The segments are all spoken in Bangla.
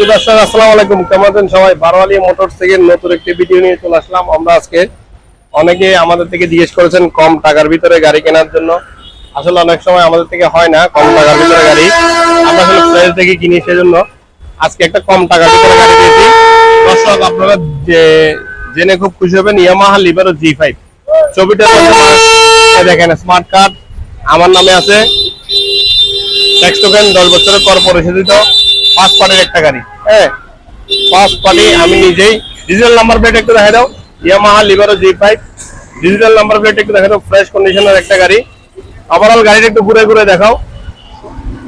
দর্শক, আসসালামু আলাইকুম। কেমন আছেন সবাই? বারোয়ালি মোটর থেকে নতুন একটি ভিডিও নিয়ে চলে আসলাম। আমরা আজকে অনেকে আমাদের থেকে জিজ্ঞেস করেছেন, কম টাকার ভিতরে গাড়ি কেনার জন্য। আসলে অনেক সময় আমাদের থেকে হয় না, কম টাকার ভিতরে গাড়ি। আমরা আসলে ফ্রেশ থেকে কিনি সেজন্য আজকে একটা কম টাকার ভিতরে গাড়ি দিয়েছি দর্শক, আপনারা জেনে খুব খুশি হবেন ইয়ামাহা লিবারো জি ফাইভ ছবিটা দেখেন স্মার্ট কার্ড আমার নামে আছে। ট্যাক্স টোকেন দশ বছরের কর পরিশোধিত। পাঁচ পার্টির একটা গাড়ি। হ্যাঁ পাঁচ পার্টি আমি নিজেই ডিজিটাল নাম্বার প্লেট একটু দেখা দাও। Yamaha লিভারো G five digital number plate একটু দেখা দাও ফ্রেশ কন্ডিশনের একটা গাড়ি। ওভারঅল গাড়িটা একটু ঘুরে ঘুরে দেখাও।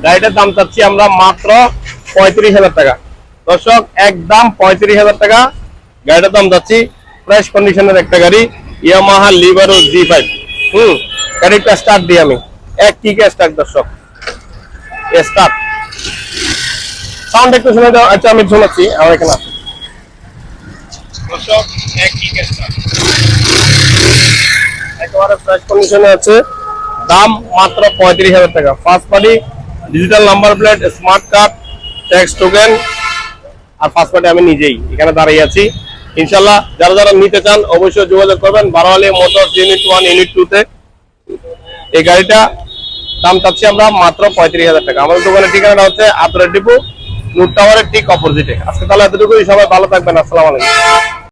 গাড়িটার দাম চাচ্ছি আমরা মাত্র পঁয়ত্রিশ হাজার টাকা। দর্শক, একদম পঁয়ত্রিশ হাজার টাকা। গাড়িটার দাম যাচ্ছি ফ্রেশ কন্ডিশনের একটা গাড়ি ইয়ামাহা লিভারো জি ফাইভ হুম, গাড়িটা স্টার্ট দিই আমি। এক কিকে স্টার্ট দর্শক? স্টার্ট সাউন্ড একটু শুনে দাও আচ্ছা আমি শোনাচ্ছি আমার এখানে আছে একেবারে ফ্রেশ কন্ডিশনে আছে। দাম মাত্র পঁয়ত্রিশ হাজার টাকা। First party digital number plate smart card tax token আর ফার্স্ট পার্টি আমি নিজেই এখানে দাঁড়িয়ে আছি। ইনশাল্লাহ যারা যারা নিতে চান অবশ্যই যোগাযোগ করবেন। Baroyali motor unit one unit two তে। এই গাড়িটা দাম চাচ্ছি আমরা মাত্র পঁয়ত্রিশ হাজার টাকা। আমাদের দোকানের ঠিকানাটা হচ্ছে আদরের ডিপু নুট টাওয়ারের ঠিক অপোজিটে আজকে তাহলে এতটুকুই সবাই ভালো থাকবেন আসসালামু আলাইকুম।